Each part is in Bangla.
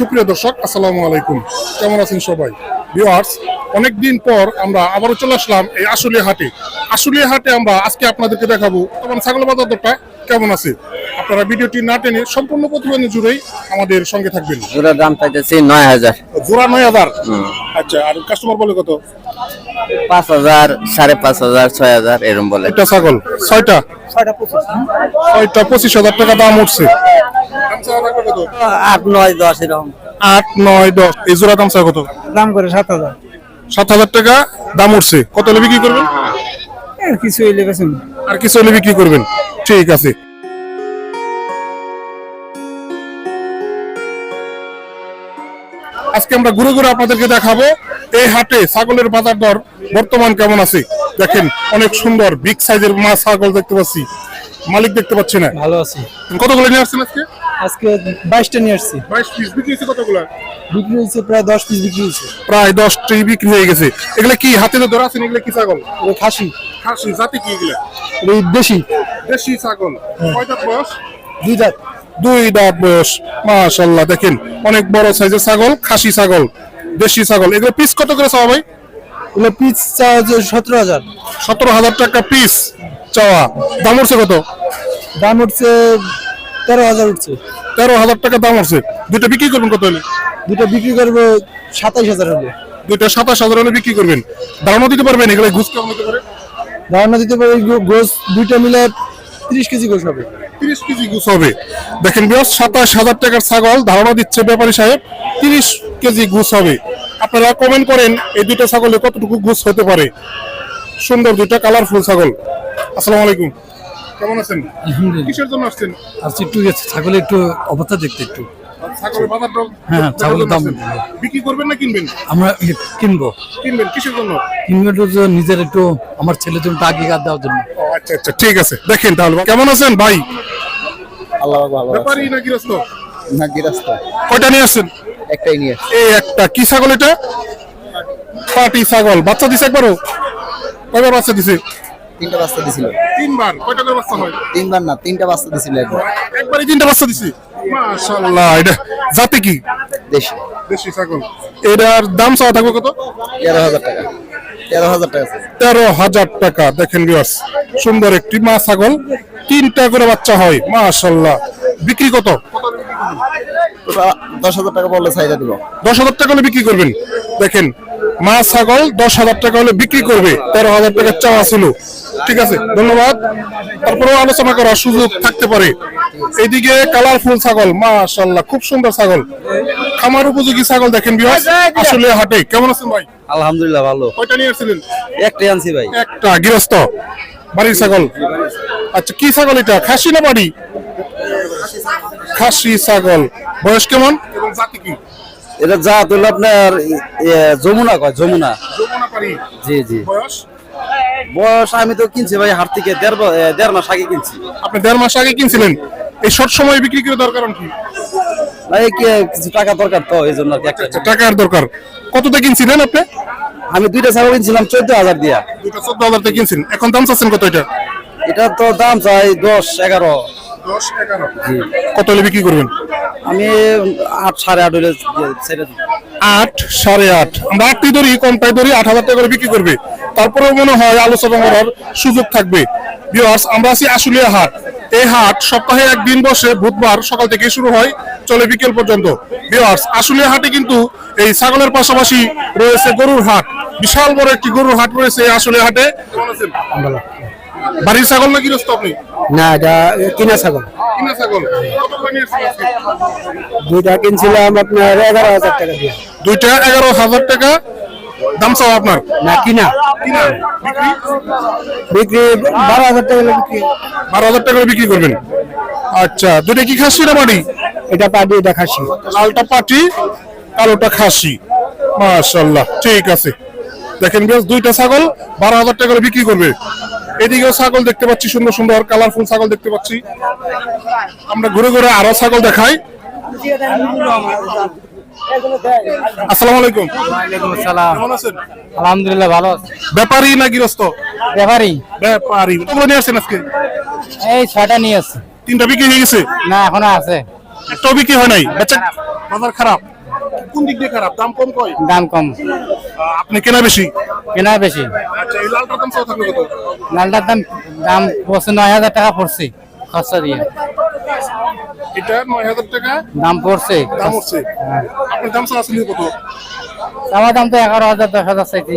সুপ্রিয় দর্শক আসসালামু আলাইকুম। কেমন আছেন সবাই? ভিউয়ার্স অনেকদিন পর আমরা আবারও চলে আসলাম এই আশুলিয়া হাটে আশুলিয়া হাটে আমরা আজকে আপনাদেরকে দেখাবো তখন ছাগল বাজার দরটা কেমন আছে। আপনারা ভিডিওটি না টেনে সম্পূর্ণ প্রতিবেদন জুড়েই আমাদের সঙ্গে থাকবেন। জোড়ার দাম চাইতেছি নয় হাজার। জোড়া নয় হাজার? আচ্ছা আর কাস্টমার বলে কত? পাঁচ হাজার সাড়ে পাঁচ হাজার ছয় হাজার এরকম বলে। একটা ছাগল। ছয়টা? ছয়টা পঁচিশ হাজার টাকা দাম উঠছে। আট নয় দশ এরকম। আট নয় দশ। এই জোড়া দাম কত? দাম করে সাত হাজার। সাত হাজার টাকা দাম উঠছে। কত হলে বিক্রি করবেন? এর কিছু বেছেন আর কিছু হলে বিক্রি করবেন। ঠিক আছে। আজকে আমরা ঘুরে ঘুরে আপনাদেরকে দেখাবো এই হাটে ছাগলের বাজার দর বর্তমান কেমন আছে? দেখেন অনেক সুন্দর বিগ সাইজের মা ছাগল দেখতে পাচ্ছি। মালিক দেখতে পাচ্ছি না? ভালো আছি। কতগুলো নিয়ে আসছেন আজকে? আজকে বাইশটা নিয়ে আসছি। বাইশ পিস বিক্রি হয়েছে কতগুলো? বিক্রি হয়েছে প্রায় দশ পিস বিক্রি হয়েছে। প্রায় দশটি বিক্রি হয়ে গেছে। এগুলা কি হাতে তো ধরা আছেন এগুলা কি ছাগল? এটা খাসি। খাসি জাতি কি এগুলা? এটা দেশি। দেশি ছাগল। কয়টা বয়স? দুই দাঁত। দুই দাঁত বয়স। মাশাল্লাহ দেখেন অনেক বড় সাইজের ছাগল খাসি ছাগল দেশি ছাগল। এগুলো পিস কত করে চাওয়া ভাই? এগুলো পিস চাওয়া হচ্ছে সতেরো হাজার। সতেরো হাজার টাকা পিস চাওয়া। দাম উঠছে কত? দাম উঠছে তেরো হাজার উঠছে। তেরো হাজার টাকা দাম উঠছে দুইটা বিক্রি করবেন কত হলে? দুটো বিক্রি করব সাতাইশ হাজার হলে। দুইটা সাতাশ হাজার হলে বিক্রি করবেন। দামও দিতে পারবেন এগুলো ঘুষ কেমন হতে পারে? ধারণা দিতে পারি গোস দুইটা মিলে তিরিশ কেজি গোস হবে। তিরিশ কেজি ঘুষ হবে। দেখেন বিয়াস সাতাশ হাজার টাকার ছাগল ধারণা দিচ্ছে ব্যাপারী সাহেব তিরিশ কেজি ঘুষ হবে। আপনারা কমেন্ট করেন এই দুইটা ছাগলে কতটুকু ঘুষ হতে পারে? সুন্দর দুইটা কালারফুল ছাগল। আসসালামু আলাইকুম। কেমন আছেন? কিসের জন্য আসছেন? আচ্ছা, একটু ছাগলে একটু অবস্থা দেখতে একটু। ছাগলের বাজার হ্যাঁ, ছাগলের দাম। বিক্রি করবেন না কিনবেন? আমরা কিনবো। কিনবেন কিসের জন্য? কিনবো নিজের একটু আমার ছেলের জন্য আগে কাজ দেওয়ার জন্য। আচ্ছা আচ্ছা ঠিক আছে। দেখেন তাহলে কেমন আছেন ভাই? আল্লাহ ভালো ব্যাপারই না গৃহস্থ? না গিরাস্ত কয়টা নিয়ে আসছেন? একটাই নিয়ে এই একটা কি ছাগল এটা? পাটি ছাগল। বাচ্চা দিছে একবারও? কয়বার বাচ্চা দিছে? তিনটা বাচ্চা দিছিল। তিনবার? কয়টা করে বাচ্চা হয়? তিনবার না তিনটা বাচ্চা দিছিল একবার। একবারই তিনটা বাচ্চা দিছে? মাশাআল্লাহ এটা জাতে কি? দেশি। দেশি ছাগল। এটার দাম চাওয়া থাকবে কত? তেরো হাজার টাকা। তেরো হাজার টাকা। তেরো হাজার টাকা দেখেন বিয়ার্স সুন্দর একটি মা ছাগল তিনটা করে বাচ্চা হয় মাশাআল্লাহ। বিক্রি কত? দশ হাজার টাকা বললে চাহিদা দিব। দশ হাজার টাকা হলে বিক্রি করবেন। দেখেন মা ছাগল দশ হাজার টাকা হলে বিক্রি করবে। তেরো হাজার টাকার চাওয়া ছিল। ঠিক আছে ধন্যবাদ। তারপরেও আলোচনা করার সুযোগ থাকতে পারে। এইদিকে কালারফুল ছাগল মাশাল্লাহ খুব সুন্দর ছাগল। খামার উপযোগী ছাগল দেখেন বিহার আসলে হাটে কেমন আছেন ভাই? আলহামদুলিল্লাহ ভালো। কয়টা নিয়ে আসছিলেন? একটাই আনছি ভাই। একটা গৃহস্থ। বাড়ির ছাগল। আচ্ছা কি ছাগল এটা? খাসি না বাড়ি? খাসি ছাগল। বয়স কেমন? এবং জাতি কি? এটা যা তুললে আপনার যমুনা কয় যমুনা। জি জি। বয়স? বয়স আমি তো কিনছি ভাই হাট থেকে দেড় দেড় মাস আগে কিনছি। আপনি দেড় মাস আগে কিনছিলেন। এই শর্ট সময় বিক্রি করে দরকার কি? ভাই কিছু টাকা দরকার তো এই জন্য আচ্ছা, টাকার দরকার। কততে কিনছিলেন আপনি? আমি দুইটা ছাগল কিনছিলাম চোদ্দ হাজার দিয়া। দুটা চোদ্দ হাজার টাকা কিনছেন। এখন দাম চাচ্ছেন কত এটা? এটা তো দাম চাই দশ এগারো। দশ এগারো। কত হলে বিক্রি করবেন? আমি আট সাড়ে আট হলে ছেড়ে দিই। আট সাড়ে আট। আমরা আটটি ধরি কমটাই ধরি আট হাজার টাকা করে বিক্রি করবে। তারপরেও মনে হয় আলোচনা করার সুযোগ থাকবে। ভিউয়ার্স আমরা আছি আশুলিয়া হাট। এই হাট সপ্তাহে একদিন বসে বুধবার সকাল থেকে শুরু হয় চলে বিকেল পর্যন্ত। ভিউয়ার্স আশুলিয়া হাটে কিন্তু এই ছাগলের পাশাপাশি রয়েছে গরুর হাট। বিশাল বড় একটি গরুর হাট রয়েছে এই আশুলিয়া হাটে। কেমন আছেন? বাড়ির ছাগল না গৃহস্থ আপনি? না এটা কিনা ছাগল। কিনা ছাগল? দুইটা কিনছিলাম আপনার এগারো হাজার টাকা দিয়ে। দুইটা এগারো হাজার টাকা। দাম চাও আপনার? না কিনা। বিক্রি? বারো হাজার টাকা বিক্রি। বারো হাজার টাকা বিক্রি করবেন। আচ্ছা দুইটা কি খাসি না বাড়ি এটা পাটি এটা খাসি। লালটা পাটি কালোটা খাসি। মাশাল্লাহ ঠিক আছে। দেখেন বেশ দুইটা ছাগল বারো হাজার টাকা বিক্রি করবে। এদিকেও ছাগল দেখতে পাচ্ছি সুন্দর সুন্দর কালারফুল ছাগল দেখতে পাচ্ছি। আমরা ঘুরে ঘুরে আরও ছাগল দেখাই। আসসালামু আলাইকুম। আসসালাম। কেমন আছেন? আলহামদুলিল্লাহ ভালো ব্যাপারী না গৃহস্থ? ব্যাপারই ব্যাপারী। কতগুলো নিয়ে আসছেন আজকে? এই ছয়টা নিয়ে আসছে। তিনটা বিক্রি হয়ে গেছে? না এখনও আছে। বিক্রি হয় নাই? বাজার খারাপ? কোন দিক দিয়ে খারাপ? দাম কম কয়? দাম কম। আপনি কেনা বেশি? কেনা বেশি। আচ্ছা এই লালটার দাম চাও থাকবে কত? লালটার দাম দাম পড়ছে নয় হাজার টাকা পড়ছে খরচা দিয়ে। এটা নয় হাজার টাকা? দাম পড়ছে দাম হচ্ছে আপনার দাম চাওয়া ছিল কত? আমার দাম তো এগারো হাজার দশ হাজার চাইছি।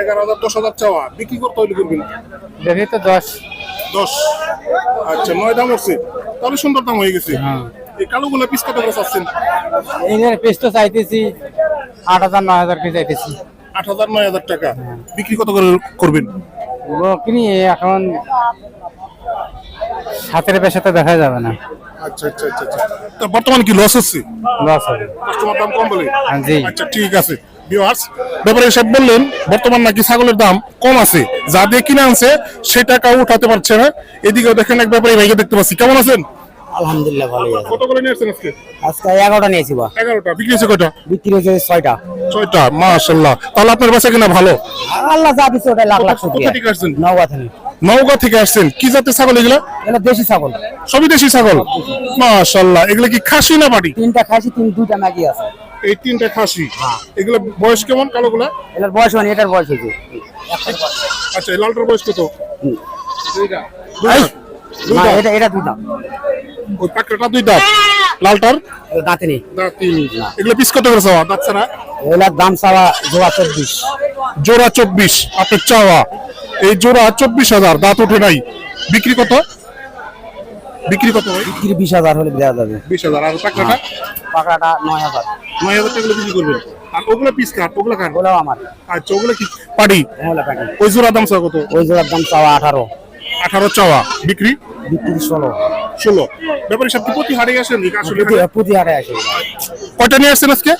এগারো হাজার দশ হাজার চাওয়া। বিক্রি করতে হইলে করবেন? দেখি তো দশ। দশ। আচ্ছা নয় দাম হচ্ছে তাহলে সুন্দর দাম হয়ে গেছে। এই কালোগুলো পিস কত করে চাচ্ছেন? এই পিস তো চাইতেছি আট হাজার নয় হাজার পিস চাইতেছি। আট হাজার নয় হাজার টাকা। বিক্রি কত করে করবেন? কিনি এখন হাতের পেশাতে দেখা যাবে না। আচ্ছা আচ্ছা আচ্ছা আচ্ছা। তা বর্তমান কি লস হচ্ছে? লস হবে। কাস্টমার দাম কম বলে? হ্যাঁ, জি। আচ্ছা ঠিক আছে। ভিউয়ার্স ব্যাপারে সাহেব বললেন বর্তমান নাকি ছাগলের দাম কম আছে। যা দিয়ে কিনে আনছে সে টাকা উঠাতে পারছে না। এদিকেও দেখেন এক ব্যাপারে ভাইকে দেখতে পাচ্ছি। কেমন আছেন? আলহামদুলিল্লাহ ভালোই আছে। কত করে নিয়ে আসছেন আজকে? আজকে এগারোটা নিয়েছি বা এগারোটা। বিক্রি হয়েছে কয়টা? বিক্রি হয়েছে ছয়টা। ছয়টা মাশাল্লাহ তাহলে আপনার বাসা কিনা ভালো? আল্লাহ যা দিচ্ছে ওটাই লাখ লাখ শুক্রিয়া কোথা থেকে আসছেন? নওগাঁ থেকে। নওগাঁ থেকে আসছেন। কি জাতের ছাগল এগুলা? এটা দেশি ছাগল। সবই দেশি ছাগল? মাশাল্লাহ এগুলা কি খাসি না বাড়ি তিনটা খাসি তিন দুইটা ম্যাগি আছে। এই তিনটা খাসি। এগুলা বয়স কেমন কালোগুলা? এটার বয়স মানে এটার বয়স হয়েছে। আচ্ছা এই লালটার বয়স কত? দুইটা। এটা এটা দুইটা। ওই পাকড়াটা দুই দাঁত লালটার? দাঁতে নেই। এগুলো পিস কত করে চাওয়া? দাঁত ছাড়া এগুলার দাম চাওয়া জোড়া চব্বিশ। জোড়া চব্বিশ আপনার চাওয়া। এই জোড়া চব্বিশ হাজার দাঁত ওঠে নাই। বিক্রি কত? বিক্রি কত হয় বিক্রি বিশ হাজার হলে দেওয়া যাবে। বিশ হাজার। আর পাকড়াটা পাকড়াটা নয় হাজার। নয় হাজার টাকা বিক্রি করবেন আর ওগুলো পিস কাট ওগুলো কাট ওগুলাও আমার। আচ্ছা ওগুলো কি? পাড়ি? ওগুলা প্যাকেট ওই জোড়া দাম চাওয়া কত? ওই জোড়ার দাম চাওয়া আঠারো। আঠারো চাওয়া। বিক্রি? বিক্রি ষোলো। ষোলো। ব্যাপারে সব প্রতি হাটে আসেন? আসলে পুঁতি পুঁতি আসে। কয়টা নিয়ে আসছেন আজকে।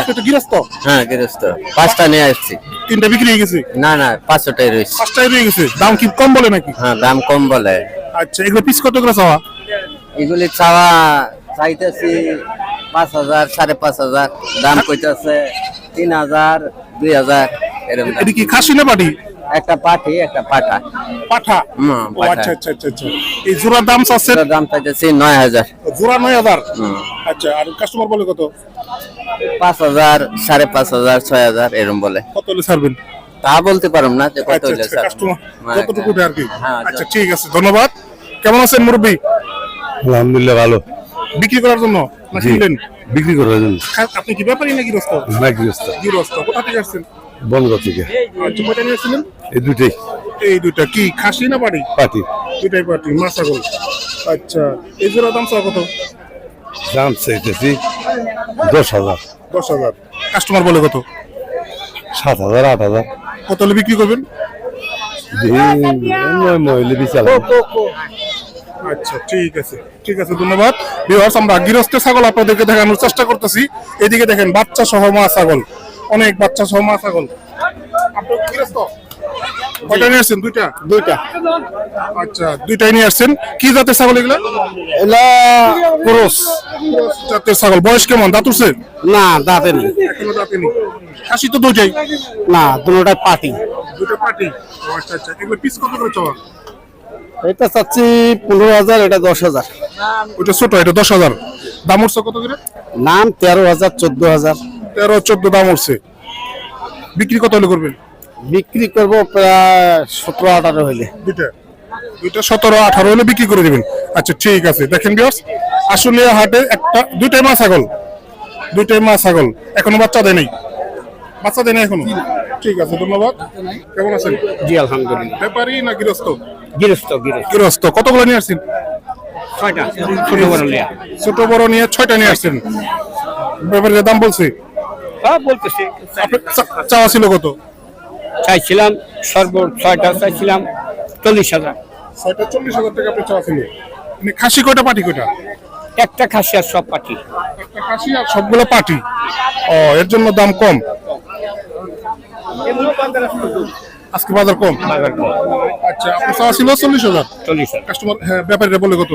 আপনি তো গৃহস্থ। হ্যাঁ গৃহস্থ। পাঁচটা নিয়ে আসছি। তিনটা বিক্রি হয়ে গেছে? না না পাঁচশোটাই রয়েছে। পাঁচটাই রয়ে গেছে। দাম কি কম বলে নাকি? হ্যাঁ দাম কম বলে। আচ্ছা এগুলো পিস কত করে চাওয়া? এগুলি চাওয়া চাইতেছি পাঁচ হাজার সাড়ে পাঁচ হাজার। দাম কইতেছে তিন হাজার দুই হাজার এরকম। এটি কি খাসি না পাটি একটা পাটি একটা পাঠা পাঠা? হুম, ও পাঠা। আচ্ছা আচ্ছা আচ্ছা আচ্ছা। এই জোড়ার দাম চাচ্ছেন? এটার দাম চাইতেছি নয় হাজার। জোড়া নয় হাজার? আচ্ছা আর কাস্টমার বলে কত? পাঁচ হাজার সাড়ে পাঁচ হাজার ছয় হাজার এরকম বলে। কত হলে ছাড়বেন? তা বলতে পারুম না যে কত আচ্ছা হইলে আচ্ছা স্যার কাস্টমার হ্যাঁ, যতটুকু উঠে আর কি। হ্যাঁ, আচ্ছা। ঠিক আছে ধন্যবাদ। কেমন আছেন মুরব্বী? আলহামদুলিল্লাহ ভালো। বিক্রি করার জন্য না জি। কিনলেন? বিক্রি করার জন্য। আপনি কি ব্যাপারই না গৃহস্থ না গৃহস্থ। গৃহস্থ। কোথা থেকে আসছেন? বন্ধ থেকে। আচ্ছা কয়টা এই দুইটাই। এই দুইটা। কি খাসি না বাড়ি পার্টি দুইটাই পাটি মাছাগল আচ্ছা এই জোড়া দাম চাও কত? দাম চাইতেছি দশ হাজার। দশ হাজার। কাস্টমার বলে কত? সাত হাজার আট হাজার। কত হলে বিক্রি করবেন? আচ্ছা ঠিক আছে। ঠিক আছে ধন্যবাদ। বিহার আমরা গৃহস্থ ছাগল আপনাদেরকে দেখানোর চেষ্টা করতেছি। এদিকে দেখেন বাচ্চা সহ মা ছাগল। অনেক বাচ্চা সহ মা ছাগল। কয়টা নিয়ে আসছেন? দুইটা? দুইটা। আচ্ছা দুইটাই নিয়ে আসছেন। কি জাতের ছাগল এগুলো? এলা ক্রস। জাতের ছাগল। বয়স কেমন? দাঁত উঠছে? না দাঁতে নেই এখনও দাঁতে নেই খাসি তো দুইটাই? না পাটি। দুটো পাটি। আচ্ছা আচ্ছা। এগুলো পিস কত করে এটা চাচ্ছি পনেরো হাজার এটা দশ হাজার। ওইটা ছোট এটা দশ হাজার। দাম উঠছে কত করে? নাম তেরো হাজার চোদ্দ হাজার। তেরো চোদ্দ দাম উঠছে। বিক্রি কত হলে করবেন? বিক্রি করব প্রায় সতেরো আঠারো হলে। দুইটা। দুইটা সতেরো আঠারো হলে বিক্রি করে দিবেন। আচ্ছা ঠিক আছে। দেখেন বিয়াস আসলে হাটে একটা দুইটাই মা ছাগল। দুইটাই মা ছাগল। এখনও বাচ্চা দেয় নাই? বাচ্চা দেয় নাই এখনও? ঠিক আছে ধন্যবাদ। কেমন আছেন? জি আলহামদুলিল্লাহ। ব্যাপারী না গৃহস্থ? গৃহস্থ গৃহস্থ। কতগুলো নিয়ে আসছেন? ছয়টা। ছোট বড় লিয়া ছোট বড় নিয়ে ছয়টা নিয়ে আসছেন। ব্যাপারীর দাম বলছে? হ্যাঁ বলতেছি। চাওয়া ছিল কত? চাইছিলাম সর্ব ছয়টা চাইছিলাম চল্লিশ হাজার। ছয়টা চল্লিশ হাজার টাকা আপনার চাওয়া ছিল মানে খাসি কয়টা পাটি কয়টা? একটা খাসি আর সব পাটি। একটা খাসি আর সবগুলো পাটি। ও এর জন্য দাম কম? আজকে বাজার কম? আচ্ছা আপনার চাওয়া ছিল চল্লিশ হাজার? চল্লিশ হাজার। কাস্টমার হ্যাঁ ব্যাপারীরা বলে কত?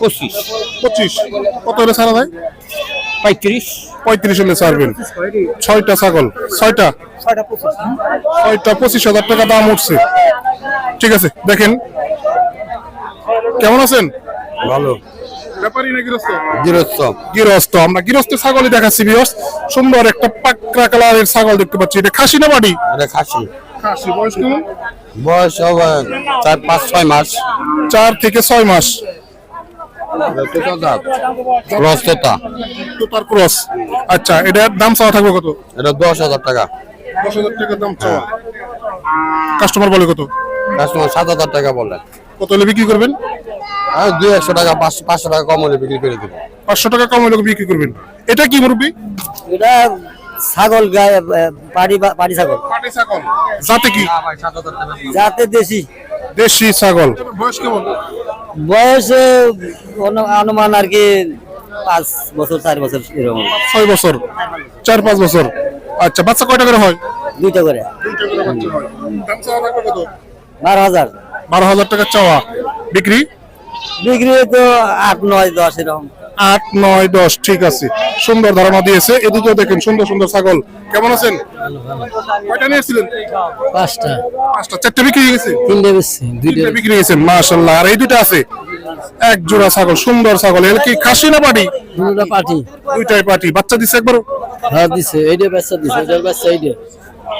পঁচিশ। পঁচিশ। কত হলে ছাড়া যায় পঁয়ত্রিশ। পঁয়ত্রিশ হলে ছাড়বেন। ছয়টা ছাগল। ছয়টা? ছয়টা পঁচিশ হাজার টাকা দাম উঠছে। ঠিক আছে দেখেন। কেমন আছেন? ভালো। না গৃহস্থ? গৃহস্থ। গৃহস্থ আমরা গৃহস্থ ছাগলই দেখাচ্ছি সুন্দর একটা পাকড়া কালারের ছাগল দেখতে পাচ্ছি। এটা খাসি না বাড়ি? এটা খাসি। খাসি। বয়স কেমন? বয়স চার পাঁচ ছয় মাস। চার থেকে ছয় মাস। ক্রস আচ্ছা এটার দাম চাওয়া থাকবে কত? এটা দশ হাজার টাকা। দশ হাজার টাকার দাম চাওয়া। কাস্টমার বলে কত? কাস্টমার সাত হাজার টাকা বলে। কত হলে বিক্রি করবেন? আর দুই একশো টাকা পাঁচশো পাঁচশো টাকা কম হলে বিক্রি করে দেবো। পাঁচশো টাকা কম হলে বিক্রি করবেন। এটা কি মুরব্বী? এটা ছাগল গায়ে পাড়ি পাড়ি ছাগল। পাটি ছাগল। জাতে কি? যাতে দেশি। দেশি ছাগল। বয়স কেমন? বয়স অনুমান আর কি পাঁচ বছর চার বছর এরকম। ছয় বছর? চার পাঁচ বছর? আচ্ছা বাচ্চা কয়টা করে হয়? দুইটা করে। হয়। বারো হাজার। বারো হাজার টাকা চাওয়া। বিক্রি? বিক্রি তো আট নয় দশ এরকম। আট নয় দশ ঠিক আছে। সুন্দর ধারণা দিয়েছে। এদিকেও দেখেন সুন্দর সুন্দর ছাগল। কেমন আছেন? কয়টা নিয়েছিলেন পাঁচটা। পাঁচটা। চারটে বিক্রি গেছে? তিনটে বেশি দুইটা বিক্রি হয়েছে মাশাল্লাহ আর এই দুটো আছে। এক জোড়া ছাগল সুন্দর ছাগল। এর কি খাসি না পাটি? দুটা পার্টি দুইটাই পাটি। বাচ্চা দিছে একবার হ্যাঁ দিছে। এইটা বাচ্চা দিছে এটার বাচ্চা এইটা।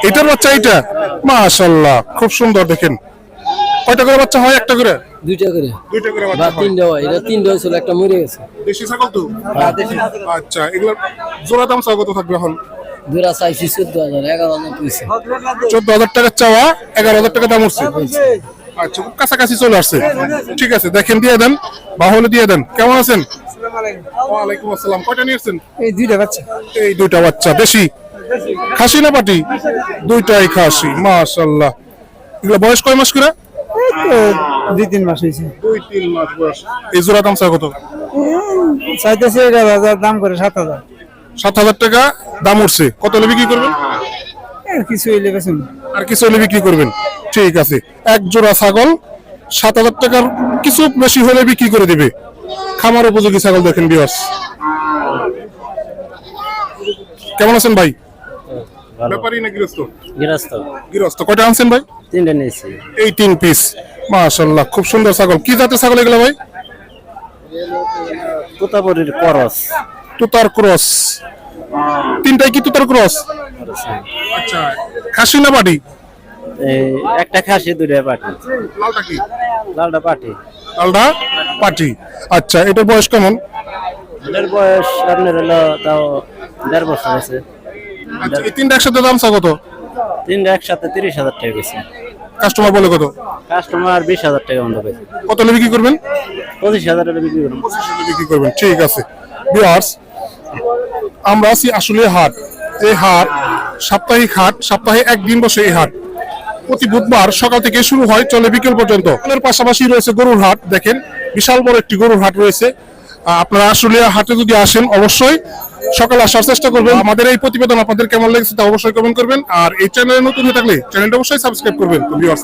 এটার বাচ্চা এইটা? মাশাল্লাহ খুব সুন্দর দেখেন। কয়টা করে বাচ্চা হয় একটা করে? দুইটা করে। দুইটা করে বা তিনটা হয় এটা তিনটা হয়েছিল একটা মরে গেছে। দেশি ছাগল তো? আচ্ছা এগুলোর জোড়া দাম কত থাকবে এখন? চাইছি চোদ্দ হাজার এগারো হাজার পয়সা চোদ্দ হাজার টাকা চাওয়া এগারো হাজার টাকা দাম উঠছে। আচ্ছা খুব কাছাকাছি চলে আসছে। ঠিক আছে দেখেন দিয়ে দেন। বাহলে দিয়ে দেন। কেমন আছেন? ওয়ালাইকুম আসসালাম। কয়টা নিয়েছেন এই দুইটা বাচ্চা। এই দুইটা বাচ্চা দেশি? খাসি না পাটি? দুইটাই খাসি মাশাল্লাহ এগুলো বয়স কয় মাস করে? দুই তিন মাস হয়েছে। দুই তিন মাস বয়স। এই জোড়া দাম কত? চাইতেছে এগারো হাজার দাম করে সাত হাজার। সাত হাজার টাকা দাম উঠছে। কত হলে বিক্রি করবেন? এর কিছু হইলে বেছেন আর কিছু হলে বিক্রি করবেন। ঠিক আছে। এক জোড়া ছাগল সাত হাজার টাকার কিছু বেশি হলে বিক্রি করে দিবে। খামার উপযোগী ছাগল দেখেন বিয়াস কেমন আছেন ভাই? ব্যাপারী না গৃহস্থ। গৃহস্থ। গৃহস্থ। কয়টা আনছেন ভাই? তিনটা নিয়েছি। এই তিন পিস মাশাল্লাহ খুব সুন্দর ছাগল। কি জাতের ছাগল এগুলো ভাই? তোতাপুরের করস। তুতার ক্রস। তিনটাই কি তুতার ক্রস? আচ্ছা খাসি না পাটি? এই একটা খাসি দুইটা পাটি। লালটা কি? লালটা পাটি। লালটা পাটি। আচ্ছা এটার বয়স কেমন? এটার বয়স আপনার হলো তাও দেড় বছর আছে আচ্ছা এই তিনটা একসাথে দাম কত? তিনটা একসাথে তিরিশ হাজার টাকা গেছে। কাস্টমার বলে কত? কাস্টমার বিশ হাজার টাকা মতো পেয়েছে। কত হলে বিক্রি করবেন? পঁচিশ হাজার টাকা বিক্রি করুন। বিক্রি করবেন ঠিক আছে। ভিউয়ার্স আমরা আছি আসলে হাট। এই হাট সাপ্তাহিক হাট সপ্তাহে একদিন বসে এই হাট। প্রতি বুধবার সকাল থেকে শুরু হয় চলে বিকেল পর্যন্ত। এর পাশাপাশি রয়েছে গরুর হাট দেখেন বিশাল বড় একটি গরুর হাট রয়েছে। আপনারা আসলে হাটে যদি আসেন অবশ্যই সকালে আসার চেষ্টা করবেন। আমাদের এই প্রতিবেদন আপনাদের কেমন লেগেছে তা অবশ্যই কমেন্ট করবেন। আর এই চ্যানেলে নতুন হয়ে থাকলে চ্যানেলটা অবশ্যই সাবস্ক্রাইব করবেন।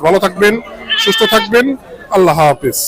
ভালো থাকবেন, সুস্থ থাকবেন। আল্লাহ হাফেজ।